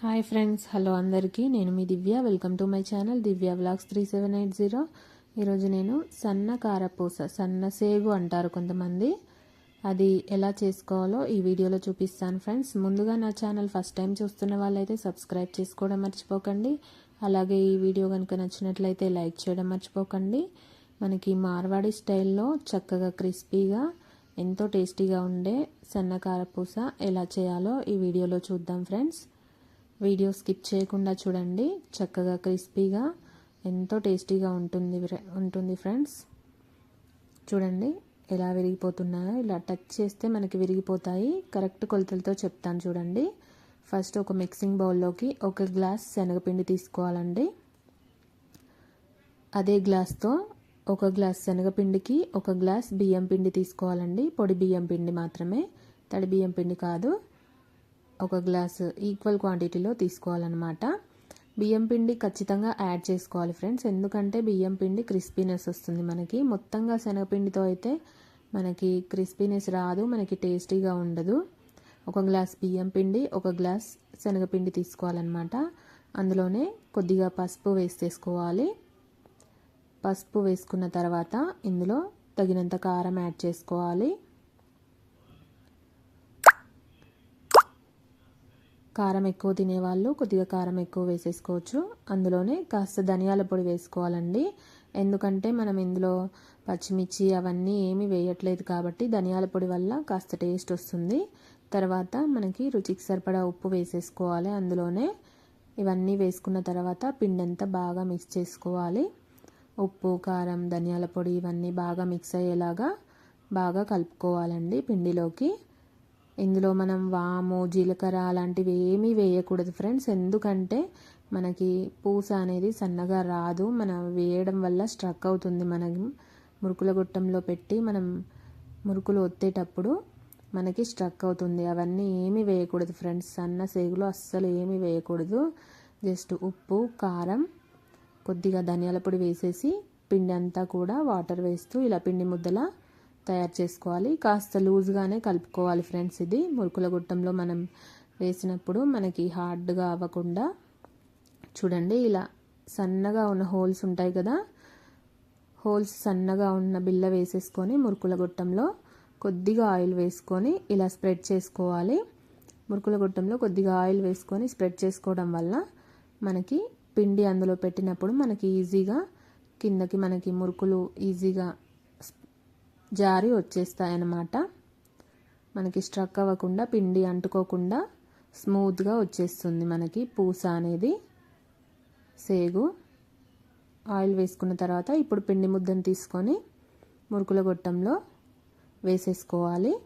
Hi friends hello అందరికీ. నేను మీ Divya. Welcome to my channel Divya vlogs three seven eight zero. ఈరోజు నేను సన్న కారపూస సన్న సేగు అంటారు కొంతమంది. అది ఎలా చేసుకోవాలో ఈ వీడియోలో చూపిస్తాను ఫ్రెండ్స్. ముందుగా నా ఛానల్ ఫస్ట్ టైం చూస్తున్న వాళ్ళైతే సబ్స్క్రైబ్ చేసుకోవడం మర్చిపోకండి. అలాగే ఈ వీడియో కనుక నచ్చినట్లయితే లైక్ చేయడం మర్చిపోకండి. మనకి మార్వాడి స్టైల్లో చక్కగా క్రిస్పీగా ఎంతో టేస్టీగా ఉండే సన్న కారపూస ఎలా చేయాలో ఈ వీడియోలో చూద్దాం ఫ్రెండ్స్. వీడియో స్కిప్ చేయకుండా చూడండి. చక్కగా క్రిస్పీగా ఎంతో టేస్టీగా ఉంటుంది ఉంటుంది ఫ్రెండ్స్. చూడండి ఎలా విరిగిపోతున్నాయో. ఇలా టచ్ చేస్తే మనకి విరిగిపోతాయి. కరెక్ట్ కొలతలతో చెప్తాను చూడండి. ఫస్ట్ ఒక మిక్సింగ్ బౌల్లోకి ఒక గ్లాస్ శనగపిండి తీసుకోవాలండి. అదే గ్లాస్తో ఒక గ్లాస్ శనగపిండికి ఒక గ్లాస్ బియ్యం పిండి తీసుకోవాలండి. పొడి బియ్యం పిండి మాత్రమే. తడి బియ్యం పిండి కాదు. ఒక గ్లాసు ఈక్వల్ క్వాంటిటీలో తీసుకోవాలన్నమాట. బియ్యం పిండి ఖచ్చితంగా యాడ్ చేసుకోవాలి ఫ్రెండ్స్. ఎందుకంటే బియ్యం పిండి క్రిస్పీనెస్ వస్తుంది మనకి. మొత్తంగా శనగపిండితో అయితే మనకి క్రిస్పీనెస్ రాదు మనకి టేస్టీగా ఉండదు. ఒక గ్లాస్ బియ్యం పిండి ఒక గ్లాస్ శనగపిండి తీసుకోవాలన్నమాట. అందులోనే కొద్దిగా పసుపు వేసేసుకోవాలి. పసుపు వేసుకున్న తర్వాత ఇందులో తగినంత కారం యాడ్ చేసుకోవాలి. కారం ఎక్కువ తినేవాళ్ళు కొద్దిగా కారం ఎక్కువ వేసేసుకోవచ్చు. అందులోనే కాస్త ధనియాల పొడి వేసుకోవాలండి. ఎందుకంటే మనం ఇందులో పచ్చిమిర్చి అవన్నీ ఏమీ వేయట్లేదు కాబట్టి ధనియాల పొడి వల్ల కాస్త టేస్ట్ వస్తుంది. తర్వాత మనకి రుచికి సరిపడా ఉప్పు వేసేసుకోవాలి అందులోనే. ఇవన్నీ వేసుకున్న తర్వాత పిండి అంతా బాగా మిక్స్ చేసుకోవాలి. ఉప్పు కారం ధనియాల పొడి ఇవన్నీ బాగా మిక్స్ అయ్యేలాగా బాగా కలుపుకోవాలండి పిండిలోకి. ఇందులో మనం వాము జీలకర్ర అలాంటివి ఏమీ వేయకూడదు ఫ్రెండ్స్. ఎందుకంటే మనకి పూస అనేది సన్నగా రాదు. మనం వేయడం వల్ల స్ట్రక్ అవుతుంది. మనం మురుకుల గుట్టంలో పెట్టి మనం మురుకులు ఒత్తేటప్పుడు మనకి స్ట్రక్ అవుతుంది. అవన్నీ ఏమీ వేయకూడదు ఫ్రెండ్స్. సన్న సేగులు అస్సలు ఏమీ వేయకూడదు. జస్ట్ ఉప్పు కారం కొద్దిగా ధనియాల పొడి వేసేసి పిండి అంతా కూడా వాటర్ వేస్తూ ఇలా పిండి ముద్దలా తయారు చేసుకోవాలి. కాస్త లూజ్గానే కలుపుకోవాలి ఫ్రెండ్స్ ఇది. మురుకుల గుట్టంలో మనం వేసినప్పుడు మనకి హార్డ్గా అవ్వకుండా చూడండి ఇలా సన్నగా ఉన్న హోల్స్ ఉంటాయి కదా. హోల్స్ సన్నగా ఉన్న బిల్ల వేసేసుకొని మురుకుల గుట్టంలో కొద్దిగా ఆయిల్ వేసుకొని ఇలా స్ప్రెడ్ చేసుకోవాలి. మురుకుల గుట్టంలో కొద్దిగా ఆయిల్ వేసుకొని స్ప్రెడ్ చేసుకోవడం వల్ల మనకి పిండి అందులో పెట్టినప్పుడు మనకి ఈజీగా కిందకి మనకి మురుకులు ఈజీగా జారి వచ్చేస్తాయన్నమాట. మనకి స్ట్రక్ అవ్వకుండా పిండి అంటుకోకుండా స్మూత్గా వచ్చేస్తుంది మనకి పూస అనేది. సేగు. ఆయిల్ వేసుకున్న తర్వాత ఇప్పుడు పిండి ముద్దను తీసుకొని మురుకుల గొట్టంలో వేసేసుకోవాలి.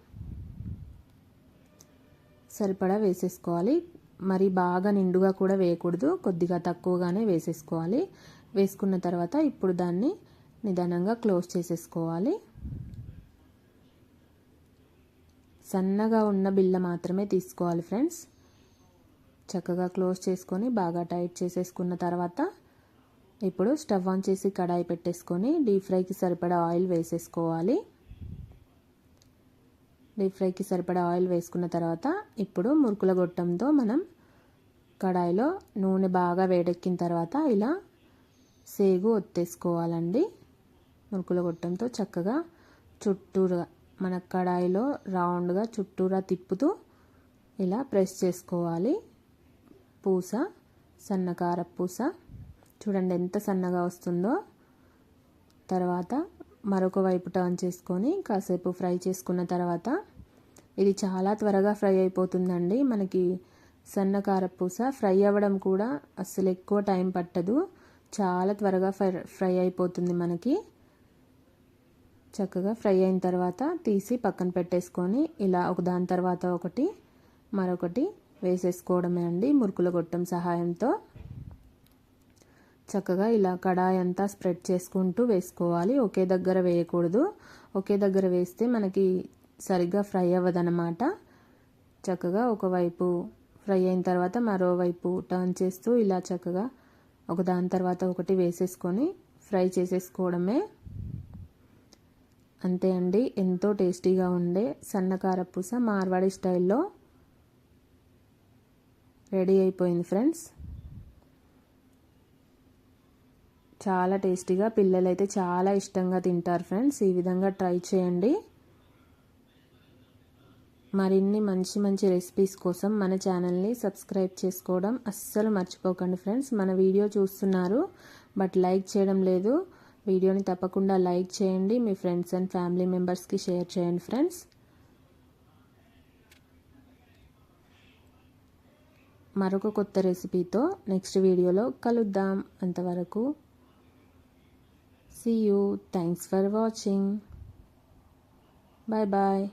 సరిపడా వేసేసుకోవాలి. మరి బాగా నిండుగా కూడా వేయకూడదు. కొద్దిగా తక్కువగానే వేసేసుకోవాలి. వేసుకున్న తర్వాత ఇప్పుడు దాన్ని నిదానంగా క్లోజ్ చేసేసుకోవాలి. సన్నగా ఉన్న బిల్ల మాత్రమే తీసుకోవాలి ఫ్రెండ్స్. చక్కగా క్లోజ్ చేసుకొని బాగా టైట్ చేసేసుకున్న తర్వాత ఇప్పుడు స్టవ్ ఆన్ చేసి కడాయి పెట్టేసుకొని డీప్ ఫ్రైకి సరిపడా ఆయిల్ వేసేసుకోవాలి. డీప్ ఫ్రైకి సరిపడా ఆయిల్ వేసుకున్న తర్వాత ఇప్పుడు మురుకుల గొట్టంతో మనం కడాయిలో నూనె బాగా వేడెక్కిన తర్వాత ఇలా సేగు ఒత్తేసుకోవాలండి. మురుకుల గొట్టంతో చక్కగా చుట్టూరుగా మన కడాయిలో రౌండ్గా చుట్టూరా తిప్పుతూ ఇలా ప్రెస్ చేసుకోవాలి. పూస సన్నకార పూస చూడండి ఎంత సన్నగా వస్తుందో. తర్వాత మరొక వైపు టర్న్ చేసుకొని కాసేపు ఫ్రై చేసుకున్న తర్వాత ఇది చాలా త్వరగా ఫ్రై అయిపోతుందండి. మనకి సన్నకార పూస ఫ్రై అవ్వడం కూడా అస్సలు ఎక్కువ టైం పట్టదు. చాలా త్వరగా ఫ్రై ఫ్రై అయిపోతుంది మనకి. చక్కగా ఫ్రై అయిన తర్వాత తీసి పక్కన పెట్టేసుకొని ఇలా ఒక దాని తర్వాత ఒకటి మరొకటి వేసేసుకోవడమే అండి మురుకుల గొట్టం సహాయంతో. చక్కగా ఇలా కడాయి అంతా స్ప్రెడ్ చేసుకుంటూ వేసుకోవాలి. ఒకే దగ్గర వేయకూడదు. ఒకే దగ్గర వేస్తే మనకి సరిగ్గా ఫ్రై అవ్వదనమాట చక్కగా ఒకవైపు ఫ్రై అయిన తర్వాత మరోవైపు టర్న్ చేస్తూ ఇలా చక్కగా ఒక దాని తర్వాత ఒకటి వేసేసుకొని ఫ్రై చేసేసుకోవడమే అంతే అండి. ఎంతో టేస్టీగా ఉండే సన్నకార పూస మార్వాడి స్టైల్లో రెడీ అయిపోయింది ఫ్రెండ్స్. చాలా టేస్టీగా పిల్లలైతే చాలా ఇష్టంగా తింటారు ఫ్రెండ్స్. ఈ విధంగా ట్రై చేయండి. మరిన్ని మంచి మంచి రెసిపీస్ కోసం మన ఛానల్ని సబ్స్క్రైబ్ చేసుకోవడం అస్సలు మర్చిపోకండి ఫ్రెండ్స్. మన వీడియో చూస్తున్నారు బట్ లైక్ చేయడం లేదు. వీడియోని తప్పకుండా లైక్ చేయండి. మీ ఫ్రెండ్స్ అండ్ ఫ్యామిలీ మెంబర్స్కి షేర్ చేయండి ఫ్రెండ్స్. మరొక కొత్త రెసిపీతో నెక్స్ట్ వీడియోలో కలుద్దాం. అంతవరకు see you thanks for watching bye bye